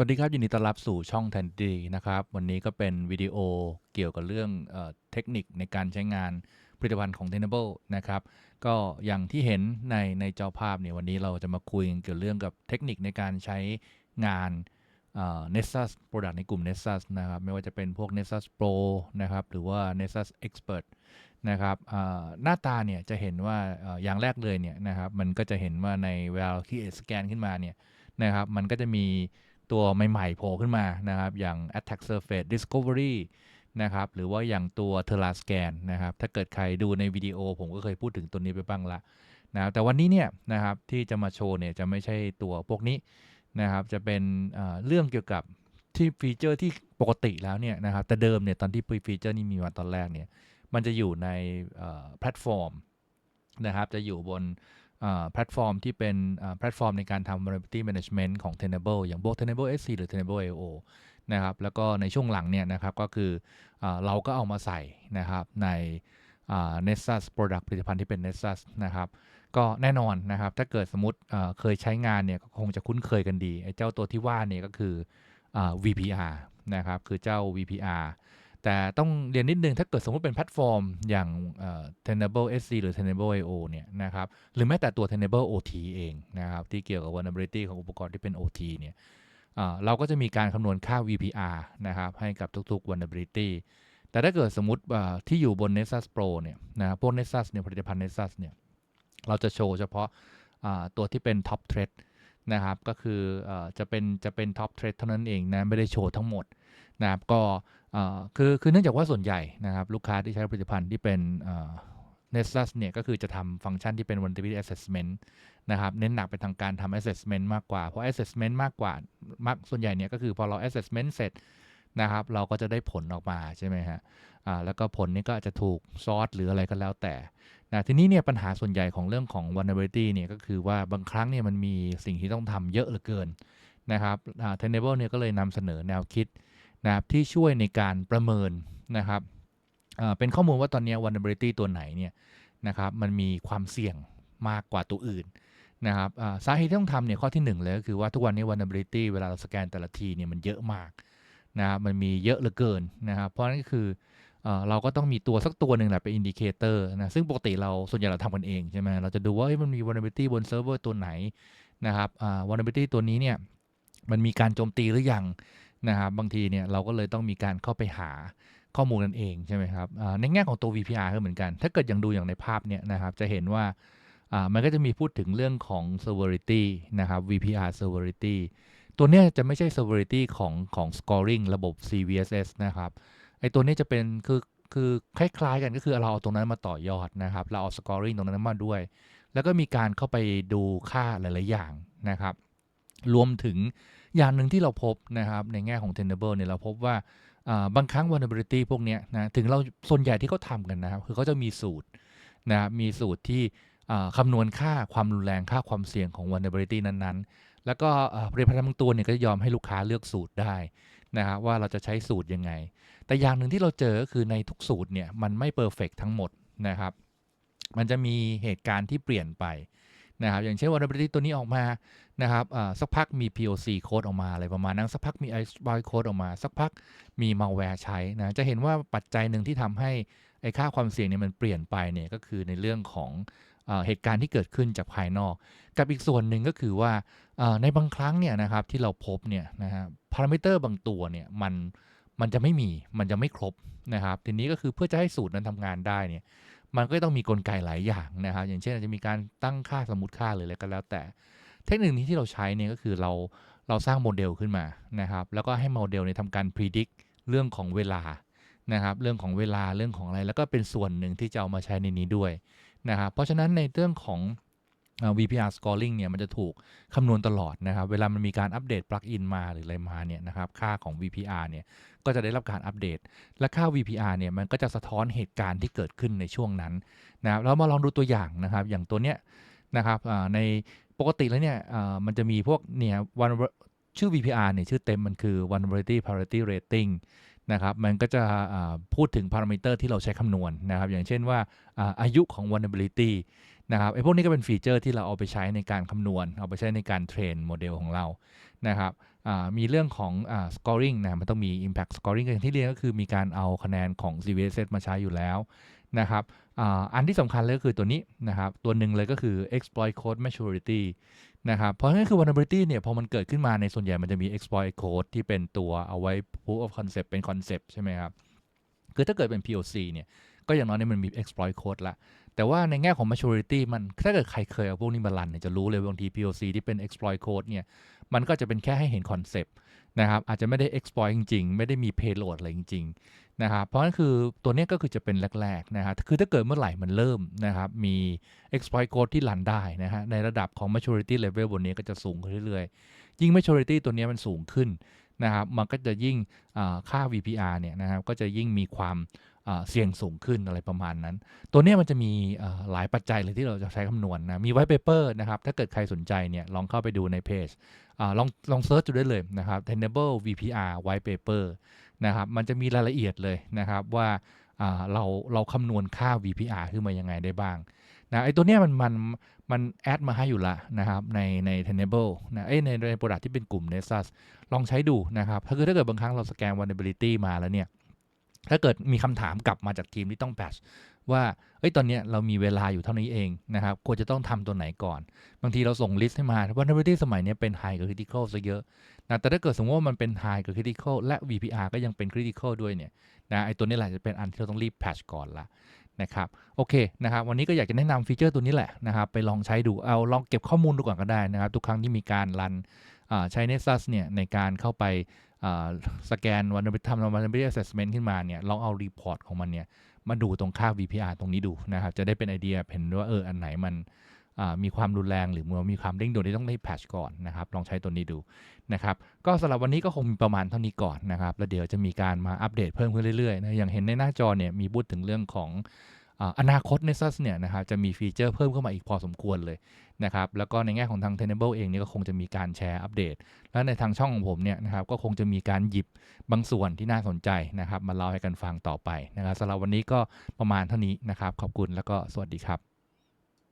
สวัสดีครับยินดีต้อนรับสู่ช่อง t ทนดีนะครับ วันนี้ก็เป็นวิดีโอเกี่ยวกับเรื่องเอเทคนิคในการใช้งานผลิตภัณฑ์ของ Tenable นะครับ ก็อย่างที่เห็นในในจอภาพเนี่ยวันนี้เราจะมาคุยกันเกี่ยวเรื่องกับเทคนิคในการใช้งานเอ่อ Nessus Product ในกลุ่ม Nessus นะครับ ไม่ว่าจะเป็นพวก Nessus Pro นะครับ หรือว่า Nessus Expert นะครับหน้าตาเนี่ยจะเห็นว่าอย่างแรกเลยเนี่ยนะครับมันก็จะเห็นว่าในเวลาที่ scan ขึ้นมาเนี่ยนะครับมันก็จะมี ตัวใหม่ ๆ โผล่ขึ้นมานะครับ อย่าง attack surface discovery นะครับ หรือว่าอย่างตัว Terrascan นะครับ ถ้าเกิดใครดูในวิดีโอ ผมก็เคยพูดถึงตัวนี้ไปบ้างละนะแต่วันนี้เนี่ยนะครับที่จะมาโชว์เนี่ยจะไม่ใช่ตัวพวกนี้นะครับ จะเป็นเเรื่องเกี่ยวกับที่ฟีเจอร์ที่ปกติแล้วเนี่ยนะครับ แต่เดิมเนี่ยตอนที่ฟีเจอร์นี้มีมาตอนแรกเนี่ย มันจะอยู่ในแพลตฟอร์มนะครับ จะอยู่บน แพลตฟอร์มที่เป็นแพลตฟอร์มในการทำ vulnerability management ของ Tenable อย่างพวก Tenable SC หรือ Tenable AO นะครับแล้วก็ในช่วงหลังเนี่ยนะครับก็คือเอเราก็เอามาใส่นะครับใน Nessus Product ผลิตภัณฑ์ที่เป็น Nessus นะครับก็แน่นอนนะครับถ้าเกิดสมมติเคยใช้งานเนี่ยก็คงจะคุ้นเคยกันดีไอ้เจ้าตัวที่ว่าเนี่ยก็คืออา VPR นะครับคือเจ้า VPR แต่ต้องเรียนนิดนึงถ้าเกิดสมมติเป็นแพลตฟอร์มอย่าง Tenable SC หรือ Tenable IO เนี่ยนะครับหรือแม้แต่ตัว Tenable OT เองนะครับที่เกี่ยวกับ vulnerability ของอุปกรณ์ที่เป็น OT เนี่ยเราก็จะมีการคำนวณค่า VPR นะครับให้กับทุกๆ vulnerability แต่ถ้าเกิดสมมติที่อยู่บน Nessus Pro เนี่ยนะครับพวก Nessus เนี่ยผลิตภัณฑ์ Nessus เนี่ยเราจะโชว์เฉพาะตัวที่เป็น top threat นะครับก็คืออาจะเป็นจะเป็น top threat เท่านั้นเองนะไม่ได้โชว์ทั้งหมดนะครับก็ คือคือเนื่องจากว่าส่วนใหญ่นะครับลูกค้าที่ใช้ผลิตภัณฑ์ที่เป็น Nessus เนี่ยก็คือจะทำฟังก์ชันที่เป็น vulnerability assessment นะครับเน้นหนักไปทางการทำ assessment มากกว่า เพราะ assessment มากกว่ามากส่วนใหญ่เนี่ยก็คือพอเรา assessment เสร็จนะครับเราก็จะได้ผลออกมาใช่ไหมฮะอ่าแล้วก็ผลนี้ก็จจะถูกซอสหรืออะไรก็แล้วแต่นะทีนี้เนี่ยปัญหาส่วนใหญ่ของเรื่องของ vulnerability เนี่ยก็คือว่าบางครั้งเนี่ยมันมีสิ่งที่ต้องทำเยอะเหลือเกินนะครับอ่า Tenable เนี่ยก็เลยนำเสนอแนวคิด นะครับที่ช่วยในการประเมินนะครับเป็นข้อมูลว่าตอนนี้ vulnerability ตัวไหนเนี่ยนะครับมันมีความเสี่ยงมากกว่าตัวอื่นนะครับสาเหตุที่ต้องทำเนี่ยข้อที่1เลยก็คือว่าทุกวันนี้ vulnerability เวลาเราสแกนแต่ละทีเนี่ยมันเยอะมากนะครับมันมีเยอะเหลือเกินนะครับเพราะนั้นก็คือเราก็ต้องมีตัวสักตัวหนึ่งแหละเป็นอินดิเคเตอร์นะซึ่งปกติเราส่วนใหญ่เราทำกันเองใช่ไหมเราจะดูว่ามันมี vulnerability บนเซิร์ฟเวอร์ตัวไหนนะครับ vulnerability ตัวนี้เนี่ยมันมีการโจมตีหรือยัง นะครับบางทีเนี่ยเราก็เลยต้องมีการเข้าไปหาข้อมูลกันเองใช่ไหมครับในแง่ของตัว VPR ก็เหมือนกัน ถ้าเกิดอย่างดูอย่างในภาพเนี่ยนะครับจะเห็นว่าอ่ามันก็จะมีพูดถึงเรื่องของ severity นะครับ VPR severity ตัวเนี้ยจะไม่ใช่ severity ของของ scoring ระบบ CVSS นะครับไอตัวนี้จะเป็นคือคือคล้ายๆกันก็คือเราเอาตรงนั้นมาต่อยอดนะครับ เราเอา scoring ตรงนั้นมาด้วย แล้วก็มีการเข้าไปดูค่าหลาย ๆ อย่างนะครับ รวมถึง อย่างหนึ่งที่เราพบนะครับในแง่ของ Tenable เนี่ยเราพบว่าบางครั้ง vulnerability พวกนี้นะถึงเราส่วนใหญ่ที่เขาทำกันนะครับคือเขาจะมีสูตรนะครับมีสูตรที่คำนวณค่าความรุนแรงค่าความเสี่ยงของ vulnerability นั้นๆ แล้วก็ผลิตภัณฑ์บางตัวเนี่ยก็จะยอมให้ลูกค้าเลือกสูตรได้นะครับว่าเราจะใช้สูตรยังไง แต่อย่างหนึ่งที่เราเจอก็คือในทุกสูตรเนี่ยมันไม่เพอร์เฟกทั้งหมดนะครับ มันจะมีเหตุการณ์ที่เปลี่ยนไปนะครับอย่างเช่น vulnerability ตัวนี้ออกมา นะครับสักพักมี POC code ออกมาอะไรประมาณนั้น สักพักมี exploit code ออกมา สักพักมี malware ใช้นะจะเห็นว่าปัจจัยหนึ่งที่ทำให้ไอ้ค่าความเสี่ยงเนี่ยมันเปลี่ยนไปเนี่ยก็คือในเรื่องของเหตุการณ์ที่เกิดขึ้นจากภายนอก กับอีกส่วนหนึ่งก็คือว่าในบางครั้งเนี่ยนะครับที่เราพบเนี่ยนะฮะพารามิเตอร์บางตัวเนี่ยมันมันจะไม่มีมันจะไม่ครบนะครับ ทีนี้ก็คือเพื่อจะให้สูตรนั้นทำงานได้เนี่ยมันก็ต้องมีกลไกหลายอย่างนะครับ อย่างเช่นอาจจะมีการตั้งค่าสมมติค่าหรืออะไรก็แล้วแต่ เทคนิคนี้ที่เราใช้เนี่ยก็คือเราเราสร้างโมเดลขึ้นมานะครับ แล้วก็ให้โมเดลเนี่ยทำการ predict เรื่องของเวลานะครับ เรื่องของเวลาเรื่องของอะไร แล้วก็เป็นส่วนหนึ่งที่จะเอามาใช้ในนี้ด้วยนะครับ เพราะฉะนั้นในเรื่องของ VPR scoring เนี่ยมันจะถูกคำนวณตลอดนะครับ เวลามันมีการอัปเดตปลั๊กอินมาหรืออะไรมาเนี่ยนะครับค่าของ VPR เนี่ยก็จะได้รับการอัปเดต และค่า VPR เนี่ยมันก็จะสะท้อนเหตุการณ์ที่เกิดขึ้นในช่วงนั้นนะครับเรามาลองดูตัวอย่างนะครับ อย่างตัวเนี้ยนะครับใน ปกติแล้วเนี่ยมันจะมีพวกเนี่ยวันชื่อ VPR เนี่ยชื่อเต็มมันคือ vulnerability parity rating นะครับมันก็จะพูดถึงพารามิเตอร์ที่เราใช้คำนวณนะครับ อย่างเช่นว่าอาอายุของ vulnerability นะครับไอ้พวกนี้ก็เป็นฟีเจอร์ที่เราเอาไปใช้ในการคำนวณ เอาไปใช้ในการเทรนโมเดลของเรานะครับ มีเรื่องของอ scoring นะมันต้องมี impact scoring ก็อย่างที่เรียนก็คือมีการเอาคะแนนของ c v s มาใช้อยู่แล้วนะครับออันที่สำคัญเลยก็คือตัวนี้นะครับตัวหนึ่งเลยก็คือ exploit code maturity นะครับเพราะงั้นคือ vulnerability เนี่ยพอมันเกิดขึ้นมาในส่วนใหญ่มันจะมี exploit code ที่เป็นตัวเอาไว้ proof of concept เป็น concept ใช่ไหมครับคือถ้าเกิดเป็น POC เนี่ย ก็อย่างน้อยเนี่ยมันมี exploit code ละ แต่ว่าในแง่ของ maturity มันถ้าเกิดใครเคยเอาพวกนี้มารันเนี่ยจะรู้เลยบางที POC ที่เป็น exploit code เนี่ยมันก็จะเป็นแค่ให้เห็น concept นะครับอาจจะไม่ได้ exploit จริง ๆ ไม่ได้มี payload อะไรจริงๆนะครับเพราะนั่นคือตัวนี้ก็คือจะเป็นแรกๆนะครับคือถ้าเกิดเมื่อไหร่มันเริ่มนะครับมี exploit code ที่รันได้นะฮะในระดับของ maturity level บนนี้ก็จะสูงขึ้นเรื่อยๆ ยิ่ง maturity ตัวนี้มันสูงขึ้นนะครับมันก็จะยิ่งค่า VPR เนี่ยนะครับก็จะยิ่งมีความ เสี่ยงสูงขึ้นอะไรประมาณนั้น ตัวนี้มันจะมีหลายปัจจัยเลยที่เราจะใช้คำนวณนะมีไว้เปเปอร์นะครับ ถ้าเกิดใครสนใจเนี่ยลองเข้าไปดูในเพจลองลองเซิร์ชดูได้เลยนะครับ Tenable VPR White Paper นะครับมันจะมีรายละเอียดเลยนะครับว่าเราเราคำนวณค่า VPR ขึ้นมายังไงได้บ้างนะไอตัวเนี้ยมันมันมันแอดมาให้อยู่ละนะครับในใน Tenable นะเอ้ยในในโปรดักที่เป็นกลุ่ม Nessus ลองใช้ดูนะครับถ้าคือถ้าเกิดบางครั้งเราสแกน vulnerability มาแล้วเนี่ย ถ้าเกิดมีคำถามกลับมาจากทีมที่ต้องแพชว่าเอ้ยตอนนี้เรามีเวลาอยู่เท่านี้เองนะครับควรจะต้องทำตัวไหนก่อน บางทีเราส่งลิสต์ให้มา vulnerability สมัยนี้เป็น high กับ critical ซะเยอะนะแต่ถ้าเกิดสมมติว่ามันเป็น high กับ critical และ VPR ก็ยังเป็น critical ด้วยเนี่ยนะไอตัวนี้แหละจะเป็นอันที่เราต้องรีบแพชก่อนละนะครับโอเคนะครับวันนี้ก็อยากจะแนะนำฟีเจอร์ตัวนี้แหละนะครับไปลองใช้ดูเอาลองเก็บข้อมูลดูก่อนก็ได้นะครับทุกครั้งที่มีการรันใช้ Nessus เนี่ยในการเข้าไป สแกนวันทำวัน vulnerability assessment ขึ้นมาเนี่ยลองเอารีพอร์ตของมันเนี่ยมาดูตรงค่า VPR ตรงนี้ดูนะครับ จะได้เป็นไอเดียเห็นว่าเอออันไหนมันมีความรุนแรงหรือมันมีความเร่งด่วนที่ต้องได้แพชก่อนนะครับ ลองใช้ตัวนี้ดูนะครับ ก็สำหรับวันนี้ก็คงมีประมาณเท่านี้ก่อนนะครับ แล้วเดี๋ยวจะมีการมาอัปเดตเพิ่มขึ้นเรื่อยๆนะอย่างเห็นในหน้าจอเนี่ยมีพูดถึงเรื่องของ อนาคต n e s u s เนี่ยนะครับจะมีฟีเจอร์เพิ่มเข้ามาอีกพอสมควรเลยนะครับแล้วก็ในแง่ของทาง Tenable เองเนี่ยก็คงจะมีการแชร์อัปเดต และในทางช่องของผมเนี่ยนะครับก็คงจะมีการหยิบบางส่วนที่น่าสนใจนะครับมาเล่าให้กันฟังต่อไปนะครับสำหรับวันนี้ก็ประมาณเท่านี้นะครับขอบคุณแล้วก็สวัสดีครับ